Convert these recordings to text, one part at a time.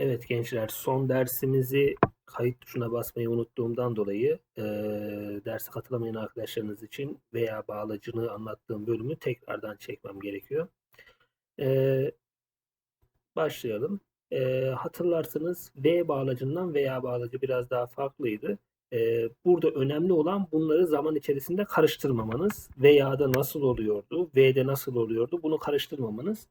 Evet gençler son dersimizi kayıt tuşuna basmayı unuttuğumdan dolayı eee derse katılamayan arkadaşlarınız için veya bağlacını anlattığım bölümü tekrardan çekmem gerekiyor. Eee, başlayalım. Eee, hatırlarsanız V bağlacından veya bağlacı biraz daha farklıydı. Eee, burada önemli olan bunları zaman içerisinde karıştırmamanız. Veya da nasıl oluyordu, V'de nasıl oluyordu bunu karıştırmamanız.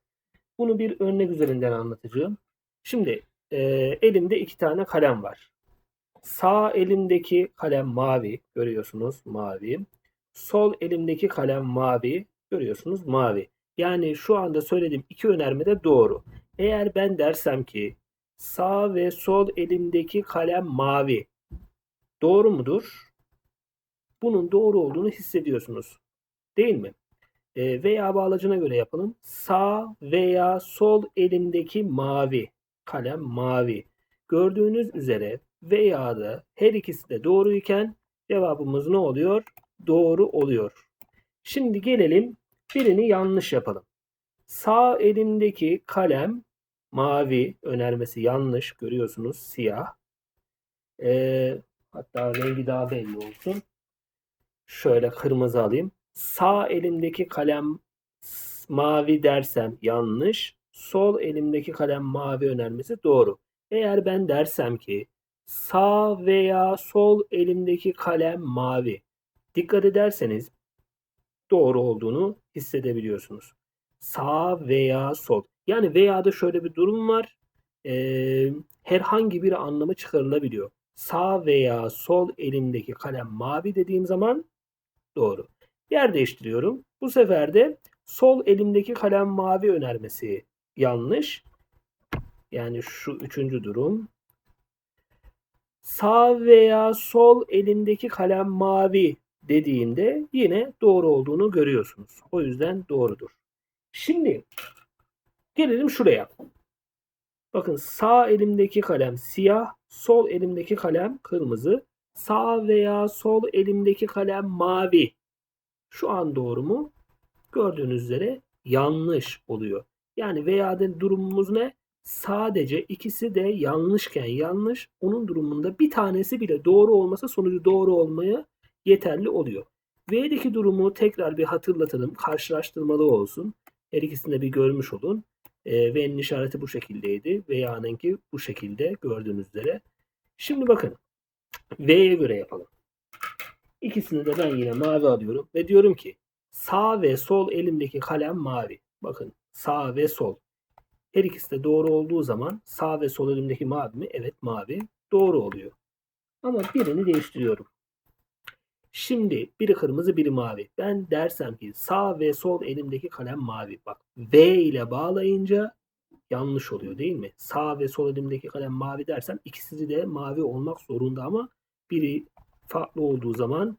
Bunu bir örnek üzerinden anlatacağım. Şimdi eee, elimde iki tane kalem var. Sağ elimdeki kalem mavi. Görüyorsunuz mavi. Sol elimdeki kalem mavi. Görüyorsunuz mavi. Yani şu anda söylediğim iki önerme de doğru. Eğer ben dersem ki sağ ve sol elimdeki kalem mavi. Doğru mudur? Bunun doğru olduğunu hissediyorsunuz. Değil mi? E, veya bağlacına göre yapalım. Sağ veya sol elimdeki mavi. Kalem mavi. Gördüğünüz üzere veya da her ikisi de doğruyken cevabımız ne oluyor? Doğru oluyor. Şimdi gelelim birini yanlış yapalım. Sağ elimdeki kalem mavi önermesi yanlış görüyorsunuz siyah. Ee, hatta rengi daha belli olsun. Şöyle kırmızı alayım. Sağ elimdeki kalem mavi dersem yanlış. Sol elimdeki kalem mavi önermesi doğru. Eğer ben dersem ki sağ veya sol elimdeki kalem mavi. Dikkat ederseniz doğru olduğunu hissedebiliyorsunuz. Sağ veya sol. Yani veya da şöyle bir durum var. Ee, herhangi bir anlamı çıkarılabiliyor. Sağ veya sol elimdeki kalem mavi dediğim zaman doğru. Yer değiştiriyorum. Bu sefer de sol elimdeki kalem mavi önermesi yanlış. Yani şu üçüncü durum. Sağ veya sol elimdeki kalem mavi dediğimde yine doğru olduğunu görüyorsunuz. O yüzden doğrudur. Şimdi gelelim şuraya. Bakın sağ elimdeki kalem siyah, sol elimdeki kalem kırmızı. Sağ veya sol elimdeki kalem mavi. Şu an doğru mu? Gördüğünüz üzere yanlış oluyor. Yani veya durumumuz ne? Sadece ikisi de yanlışken yanlış, onun durumunda bir tanesi bile doğru olmasa sonucu doğru olmaya yeterli oluyor. V'deki durumu tekrar bir hatırlatalım. Karşılaştırmalı olsun. Her ikisini de bir görmüş olun. E, V'nin işareti bu şekildeydi. V'ninki bu şekilde gördüğünüz üzere. Şimdi bakın. V'ye göre yapalım. İkisini de ben yine mavi alıyorum ve diyorum ki sağ ve sol elimdeki kalem mavi. Bakın sağ ve sol. Her ikisi de doğru olduğu zaman sağ ve sol elimdeki mavi mi? Evet mavi. Doğru oluyor. Ama birini değiştiriyorum. Şimdi biri kırmızı biri mavi. Ben dersem ki sağ ve sol elimdeki kalem mavi. Bak V ile bağlayınca yanlış oluyor değil mi? Sağ ve sol elimdeki kalem mavi dersem ikisi de mavi olmak zorunda ama biri farklı olduğu zaman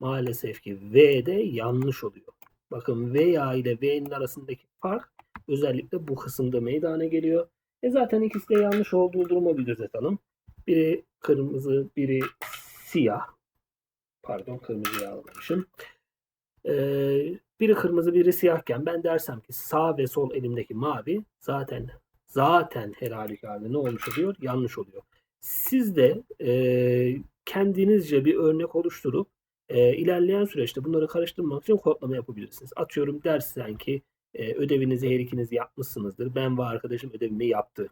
maalesef ki V'de yanlış oluyor. Bakın veya ile V'nin arasındaki fark özellikle bu kısımda meydana geliyor. E zaten ikisi de yanlış olduğu durumu bir göz atalım. Biri kırmızı, biri siyah. Pardon kırmızıyı almamışım. Ee, biri kırmızı, biri siyahken ben dersem ki sağ ve sol elimdeki mavi zaten zaten her halükarda ne olmuş oluyor? Yanlış oluyor. Siz de e, kendinizce bir örnek oluşturup e, ilerleyen süreçte bunları karıştırmak için kodlama yapabilirsiniz. Atıyorum dersen ki e, ödevinizi her ikiniz yapmışsınızdır. Ben ve arkadaşım ödevimi yaptı.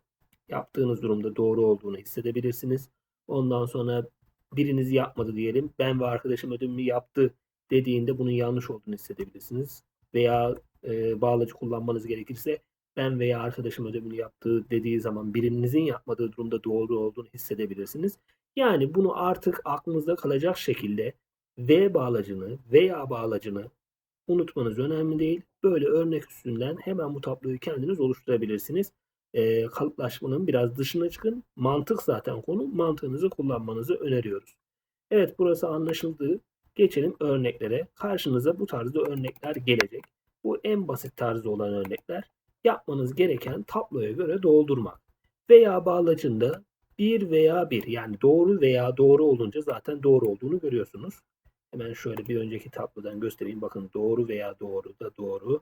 Yaptığınız durumda doğru olduğunu hissedebilirsiniz. Ondan sonra biriniz yapmadı diyelim. Ben ve arkadaşım ödevimi yaptı dediğinde bunun yanlış olduğunu hissedebilirsiniz. Veya e, bağlacı kullanmanız gerekirse ben veya arkadaşım ödevini yaptığı dediği zaman birinizin yapmadığı durumda doğru olduğunu hissedebilirsiniz. Yani bunu artık aklınızda kalacak şekilde V bağlacını veya bağlacını unutmanız önemli değil. Böyle örnek üstünden hemen bu tabloyu kendiniz oluşturabilirsiniz. Ee, kalıplaşmanın biraz dışına çıkın. Mantık zaten konu. Mantığınızı kullanmanızı öneriyoruz. Evet burası anlaşıldı. Geçelim örneklere. Karşınıza bu tarzda örnekler gelecek. Bu en basit tarzda olan örnekler. Yapmanız gereken tabloya göre doldurmak. Veya bağlacında bir veya bir yani doğru veya doğru olunca zaten doğru olduğunu görüyorsunuz. Hemen şöyle bir önceki tablodan göstereyim. Bakın doğru veya doğru da doğru.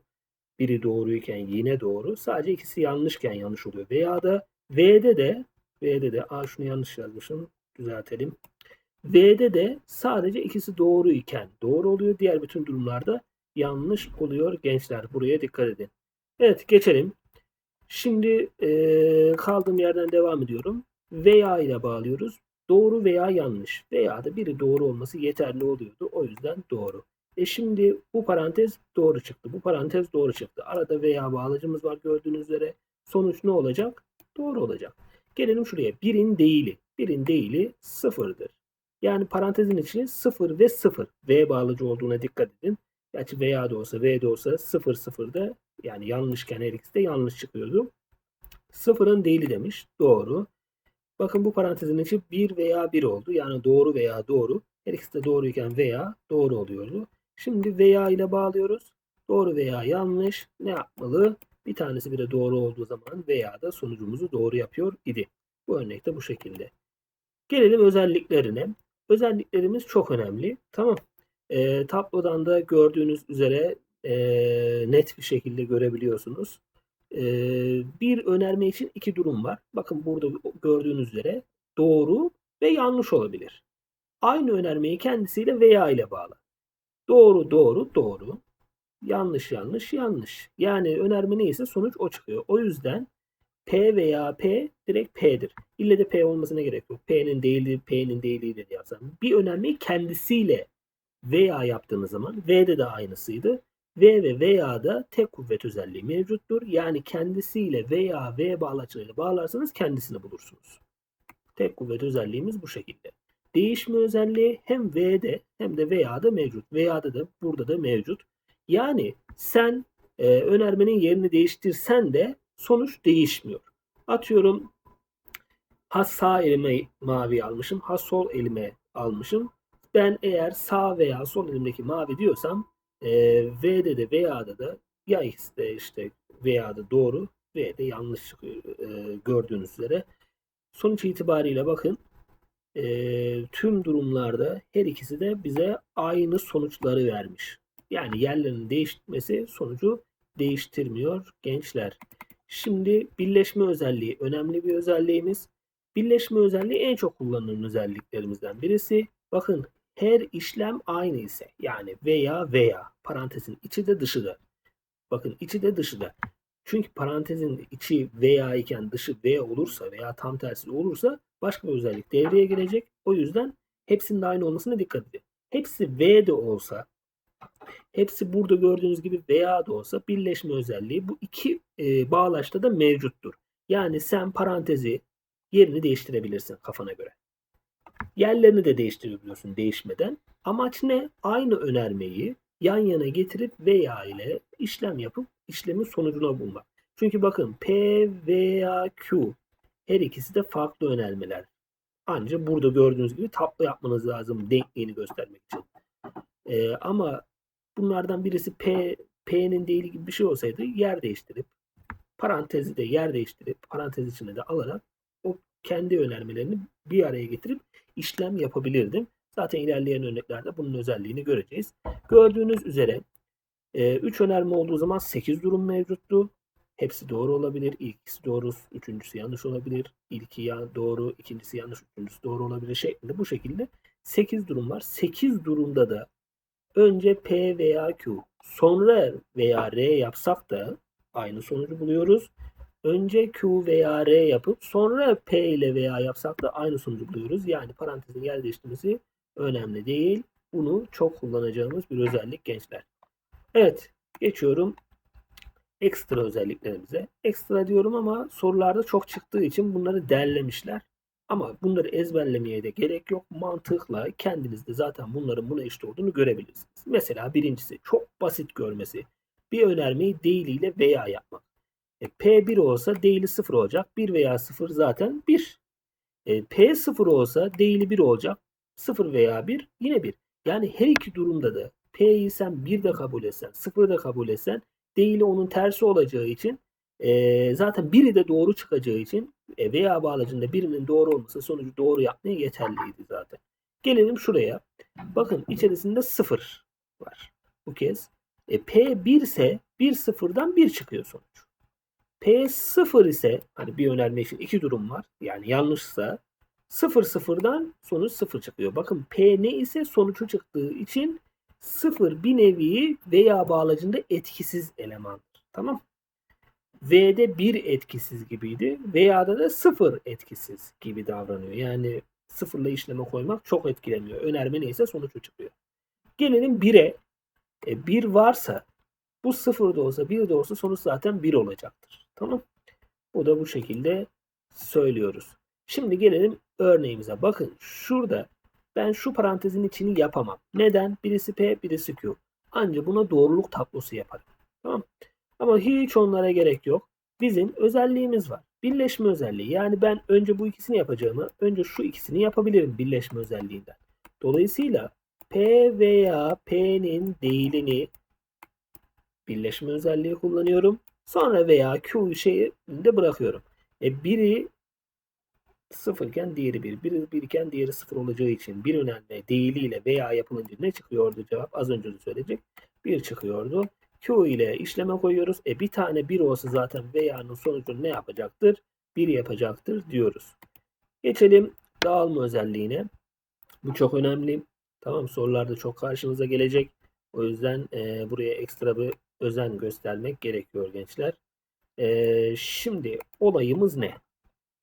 Biri doğruyken yine doğru. Sadece ikisi yanlışken yanlış oluyor. Veya da V'de de V'de de a şunu yanlış yazmışım. Düzeltelim. V'de de sadece ikisi doğru iken doğru oluyor. Diğer bütün durumlarda yanlış oluyor gençler. Buraya dikkat edin. Evet geçelim. Şimdi eee, kaldığım yerden devam ediyorum. Veya ile bağlıyoruz. Doğru veya yanlış. Veya da biri doğru olması yeterli oluyordu. O yüzden doğru. E şimdi bu parantez doğru çıktı. Bu parantez doğru çıktı. Arada veya bağlacımız var gördüğünüz üzere. Sonuç ne olacak? Doğru olacak. Gelelim şuraya. Birin değili. Birin değili sıfırdır. Yani parantezin içi sıfır ve sıfır. V bağlacı olduğuna dikkat edin. Gerçi veya da olsa V de olsa sıfır sıfırda yani yanlışken her ikisi de yanlış çıkıyordu. Sıfırın değili demiş. Doğru. Bakın bu parantezin içi 1 veya 1 oldu. Yani doğru veya doğru. Her ikisi de doğruyken veya doğru oluyordu. Şimdi veya ile bağlıyoruz. Doğru veya yanlış ne yapmalı? Bir tanesi bile doğru olduğu zaman veya da sonucumuzu doğru yapıyor idi. Bu örnekte bu şekilde. Gelelim özelliklerine. Özelliklerimiz çok önemli. Tamam. Ee, tablodan da gördüğünüz üzere ee, net bir şekilde görebiliyorsunuz. Ee, bir önerme için iki durum var. Bakın burada gördüğünüz üzere doğru ve yanlış olabilir. Aynı önermeyi kendisiyle veya ile bağla. Doğru doğru doğru. Yanlış yanlış yanlış. Yani önerme neyse sonuç o çıkıyor. O yüzden P veya P direkt P'dir. İlle de P olmasına gerek yok. P'nin değili P'nin değiliyle de yazsam. Bir önermeyi kendisiyle veya yaptığınız zaman V'de de aynısıydı. V ve veya da tek kuvvet özelliği mevcuttur. Yani kendisiyle veya V bağlaçlarıyla bağlarsanız kendisini bulursunuz. Tek kuvvet özelliğimiz bu şekilde. Değişme özelliği hem V'de hem de veya'da mevcut. Veya'da da burada da mevcut. Yani sen e, önermenin yerini değiştirsen de sonuç değişmiyor. Atıyorum ha sağ elime mavi almışım, ha sol elime almışım. Ben eğer sağ veya sol elimdeki mavi diyorsam e, V'de de veya'da da ya X'de işte veya'da doğru V'de yanlış çıkıyor e, gördüğünüz üzere. Sonuç itibariyle bakın e, tüm durumlarda her ikisi de bize aynı sonuçları vermiş. Yani yerlerinin değişmesi sonucu değiştirmiyor gençler. Şimdi birleşme özelliği önemli bir özelliğimiz. Birleşme özelliği en çok kullanılan özelliklerimizden birisi. Bakın her işlem aynı ise yani veya veya parantezin içi de dışı da. Bakın içi de dışı da. Çünkü parantezin içi veya iken dışı V olursa veya tam tersi olursa başka bir özellik devreye girecek. O yüzden hepsinin aynı olmasına dikkat edin. Hepsi V de olsa hepsi burada gördüğünüz gibi veya da olsa birleşme özelliği bu iki e, bağlaçta da mevcuttur. Yani sen parantezi yerini değiştirebilirsin kafana göre. Yerlerini de değiştirebiliyorsun değişmeden. Amaç ne? Aynı önermeyi yan yana getirip veya ile işlem yapıp işlemin sonucunu bulmak. Çünkü bakın P veya Q her ikisi de farklı önermeler. Ancak burada gördüğünüz gibi tablo yapmanız lazım denkliğini göstermek için. Ee, ama bunlardan birisi P P'nin değili gibi bir şey olsaydı yer değiştirip parantezi de yer değiştirip parantez içine de alarak kendi önermelerini bir araya getirip işlem yapabilirdim. Zaten ilerleyen örneklerde bunun özelliğini göreceğiz. Gördüğünüz üzere 3 önerme olduğu zaman 8 durum mevcuttu. Hepsi doğru olabilir. İlkisi doğru, üçüncüsü yanlış olabilir. İlki ya doğru, ikincisi yanlış, üçüncüsü doğru olabilir şeklinde. Bu şekilde 8 durum var. 8 durumda da önce P veya Q, sonra veya R yapsak da aynı sonucu buluyoruz. Önce Q veya R yapıp sonra P ile veya yapsak da aynı sonucu buluyoruz. Yani parantezin yer değiştirmesi önemli değil. Bunu çok kullanacağımız bir özellik gençler. Evet geçiyorum ekstra özelliklerimize. Ekstra diyorum ama sorularda çok çıktığı için bunları derlemişler. Ama bunları ezberlemeye de gerek yok. Mantıkla kendiniz de zaten bunların buna eşit olduğunu görebilirsiniz. Mesela birincisi çok basit görmesi. Bir önermeyi değil ile veya yapmak. E, P1 olsa değili 0 olacak. 1 veya 0 zaten 1. E, P0 olsa değili 1 olacak. 0 veya 1 yine 1. Yani her iki durumda da P'yi sen 1 de kabul etsen, 0 da kabul etsen değili onun tersi olacağı için e, zaten biri de doğru çıkacağı için e, veya bağlacında birinin doğru olması sonucu doğru yapmaya yeterliydi zaten. Gelelim şuraya. Bakın içerisinde 0 var bu kez. E, P 1 ise 1 sıfırdan 1 çıkıyor sonuç. P 0 ise hani bir önerme için iki durum var. Yani yanlışsa 0 sıfırdan sonuç 0 çıkıyor. Bakın P ne ise sonucu çıktığı için 0 bir nevi veya bağlacında etkisiz elemandır. Tamam. V'de 1 etkisiz gibiydi. Veya'da da 0 etkisiz gibi davranıyor. Yani sıfırla işleme koymak çok etkilemiyor. Önerme neyse sonucu çıkıyor. Gelelim 1'e. E, 1 varsa bu 0 da olsa 1 de olsa sonuç zaten 1 olacaktır. Tamam. O da bu şekilde söylüyoruz. Şimdi gelelim örneğimize. Bakın şurada ben şu parantezin içini yapamam. Neden? Birisi P, birisi Q. Ancak buna doğruluk tablosu yaparım. Tamam. Ama hiç onlara gerek yok. Bizim özelliğimiz var. Birleşme özelliği. Yani ben önce bu ikisini yapacağımı, önce şu ikisini yapabilirim birleşme özelliğinden. Dolayısıyla P veya P'nin değilini birleşme özelliği kullanıyorum. Sonra veya Q şeyi de bırakıyorum. E biri sıfır iken diğeri bir. Biri bir iken diğeri sıfır olacağı için bir önemli değiliyle veya yapılınca ne çıkıyordu cevap? Az önce de söyleyecek. Bir çıkıyordu. Q ile işleme koyuyoruz. E bir tane bir olsa zaten veya'nın sonucu ne yapacaktır? Bir yapacaktır diyoruz. Geçelim dağılma özelliğine. Bu çok önemli. Tamam sorularda çok karşınıza gelecek. O yüzden e, buraya ekstra bir özen göstermek gerekiyor gençler. E, şimdi olayımız ne?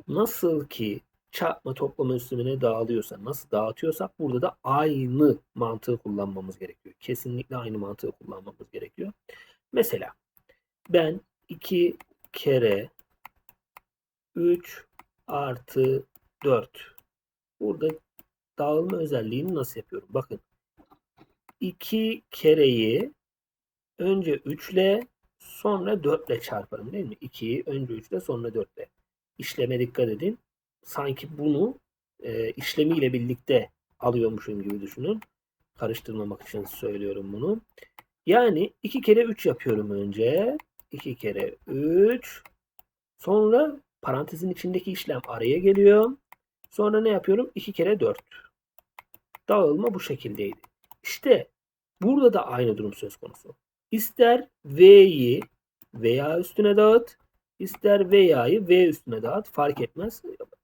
Nasıl ki çarpma toplama üstüne dağılıyorsa, nasıl dağıtıyorsak burada da aynı mantığı kullanmamız gerekiyor. Kesinlikle aynı mantığı kullanmamız gerekiyor. Mesela ben 2 kere 3 artı 4 burada dağılma özelliğini nasıl yapıyorum? Bakın 2 kereyi önce 3 ile sonra 4 ile çarparım değil mi? 2'yi önce 3 ile sonra 4 ile. İşleme dikkat edin. Sanki bunu e, işlemiyle birlikte alıyormuşum gibi düşünün. Karıştırmamak için söylüyorum bunu. Yani 2 kere 3 yapıyorum önce. 2 kere 3. Sonra parantezin içindeki işlem araya geliyor. Sonra ne yapıyorum? 2 kere 4. Dağılma bu şekildeydi. İşte burada da aynı durum söz konusu. İster V'yi veya üstüne dağıt, ister veya'yı V üstüne dağıt fark etmez.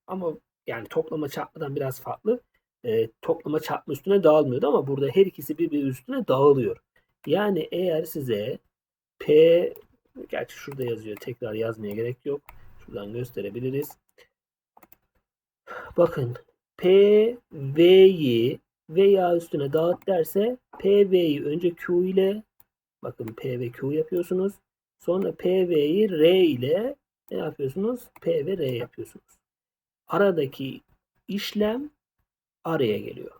Ama yani toplama çarpmadan biraz farklı. E, toplama çarpma üstüne dağılmıyordu ama burada her ikisi birbiri üstüne dağılıyor. Yani eğer size P gerçi şurada yazıyor tekrar yazmaya gerek yok. Şuradan gösterebiliriz. Bakın P V'yi veya üstüne dağıt derse P V'yi önce Q ile bakın P ve Q yapıyorsunuz. Sonra P V'yi R ile ne yapıyorsunuz? P ve R yapıyorsunuz. Aradaki işlem araya geliyor.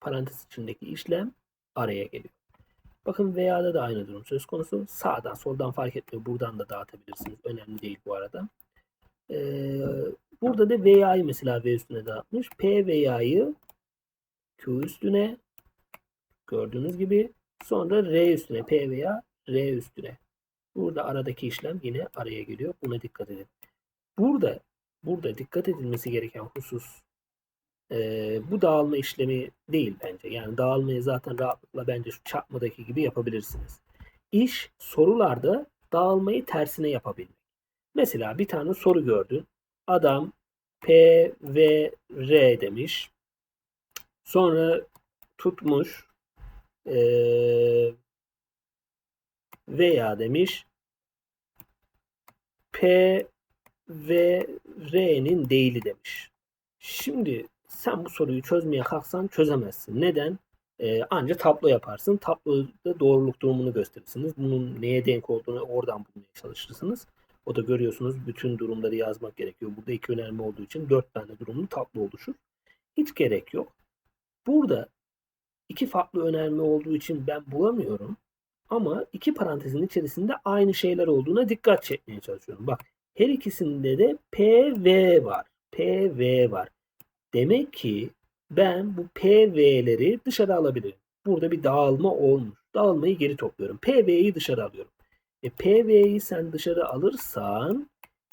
Parantez içindeki işlem araya geliyor. Bakın veya'da da aynı durum söz konusu. Sağdan soldan fark etmiyor. Buradan da dağıtabilirsiniz. Önemli değil bu arada. Ee, burada da veya'yı mesela V üstüne dağıtmış. P veya'yı Q üstüne gördüğünüz gibi sonra R üstüne P veya R üstüne. Burada aradaki işlem yine araya geliyor. Buna dikkat edin. Burada burada dikkat edilmesi gereken husus e, bu dağılma işlemi değil bence. Yani dağılmayı zaten rahatlıkla bence şu çarpmadaki gibi yapabilirsiniz. İş sorularda dağılmayı tersine yapabilmek. Mesela bir tane soru gördün. Adam P ve R demiş. Sonra tutmuş e, veya demiş P ve R'nin değili demiş. Şimdi sen bu soruyu çözmeye kalksan çözemezsin. Neden? Ee, anca tablo yaparsın. Tabloda doğruluk durumunu gösterirsiniz. Bunun neye denk olduğunu oradan bulmaya çalışırsınız. O da görüyorsunuz bütün durumları yazmak gerekiyor. Burada iki önerme olduğu için dört tane durumlu tablo oluşur. Hiç gerek yok. Burada iki farklı önerme olduğu için ben bulamıyorum. Ama iki parantezin içerisinde aynı şeyler olduğuna dikkat çekmeye çalışıyorum. Bak her ikisinde de PV var. PV var. Demek ki ben bu PV'leri dışarı alabilirim. Burada bir dağılma olmuş. Dağılmayı geri topluyorum. PV'yi dışarı alıyorum. E, PV'yi sen dışarı alırsan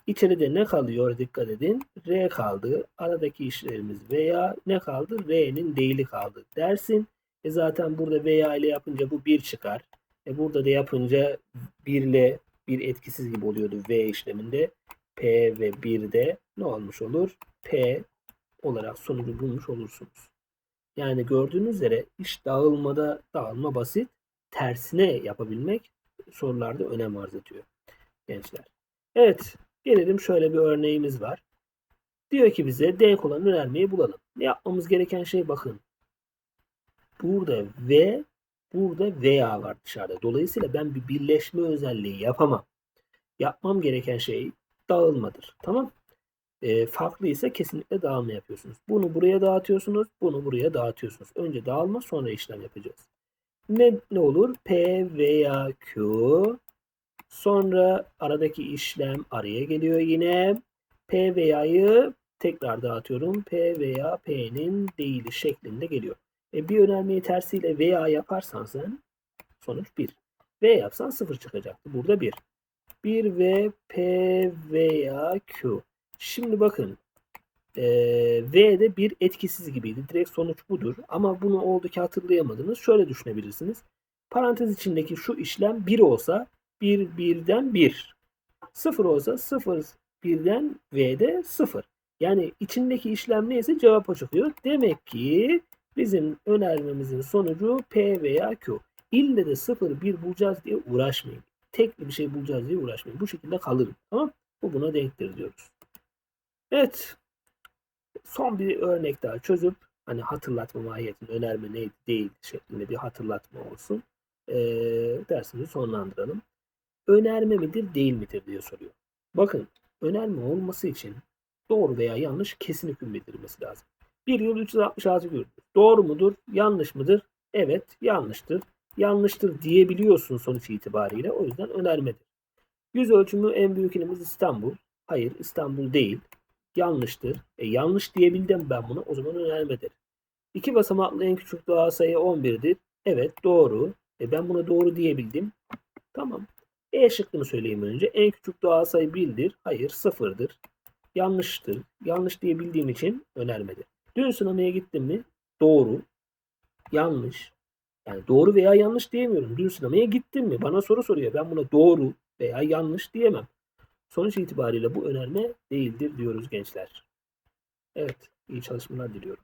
içeride ne kalıyor dikkat edin. R kaldı. Aradaki işlerimiz veya ne kaldı? R'nin değili kaldı dersin. E zaten burada veya ile yapınca bu 1 çıkar. E burada da yapınca 1 ile bir etkisiz gibi oluyordu V işleminde. P ve 1'de ne olmuş olur? P olarak sonucu bulmuş olursunuz. Yani gördüğünüz üzere iş dağılmada dağılma basit. Tersine yapabilmek sorularda önem arz ediyor gençler. Evet gelelim şöyle bir örneğimiz var. Diyor ki bize D olan önermeyi bulalım. Ne yapmamız gereken şey bakın. Burada V, burada veya var dışarıda. Dolayısıyla ben bir birleşme özelliği yapamam. Yapmam gereken şey dağılmadır. Tamam e, farklı ise kesinlikle dağılma yapıyorsunuz. Bunu buraya dağıtıyorsunuz, bunu buraya dağıtıyorsunuz. Önce dağılma sonra işlem yapacağız. Ne, ne olur? P veya Q sonra aradaki işlem araya geliyor yine. P veya'yı tekrar dağıtıyorum. P veya P'nin değili şeklinde geliyor. E, bir önermeyi tersiyle veya yaparsan sen sonuç 1. V yapsan 0 çıkacaktı. Burada 1. 1 ve P veya Q. Şimdi bakın e, V'de bir etkisiz gibiydi. Direkt sonuç budur. Ama bunu oldu ki hatırlayamadınız. Şöyle düşünebilirsiniz. Parantez içindeki şu işlem 1 olsa 1 1'den 1. 0 olsa 0 1'den V'de 0. Yani içindeki işlem neyse cevap o çıkıyor. Demek ki bizim önermemizin sonucu P veya Q. İlle de 0 1 bulacağız diye uğraşmayın. Tekli bir şey bulacağız diye uğraşmayın. Bu şekilde kalır. Tamam Bu buna denktir diyoruz. Evet. Son bir örnek daha çözüp hani hatırlatma mahiyetinde önerme neydi değil şeklinde bir hatırlatma olsun. Ee, dersimizi sonlandıralım. Önerme midir değil midir diye soruyor. Bakın önerme olması için doğru veya yanlış kesin hüküm bildirilmesi lazım. Bir yıl 366 gündür. Doğru mudur? Yanlış mıdır? Evet yanlıştır. Yanlıştır diyebiliyorsun sonuç itibariyle. O yüzden önermedir. Yüz ölçümü en büyük ilimiz İstanbul. Hayır İstanbul değil yanlıştır. E, yanlış diyebildim ben bunu. O zaman önermedir. İki basamaklı en küçük doğal sayı 11'dir. Evet doğru. E, ben buna doğru diyebildim. Tamam. E şıkkını söyleyeyim önce. En küçük doğal sayı 1'dir. Hayır 0'dır. Yanlıştır. Yanlış diyebildiğim için önermedir. Dün sinemaya gittim mi? Doğru. Yanlış. Yani doğru veya yanlış diyemiyorum. Dün sinemaya gittim mi? Bana soru soruyor. Ben buna doğru veya yanlış diyemem. Sonuç itibariyle bu önerme değildir diyoruz gençler. Evet, iyi çalışmalar diliyorum.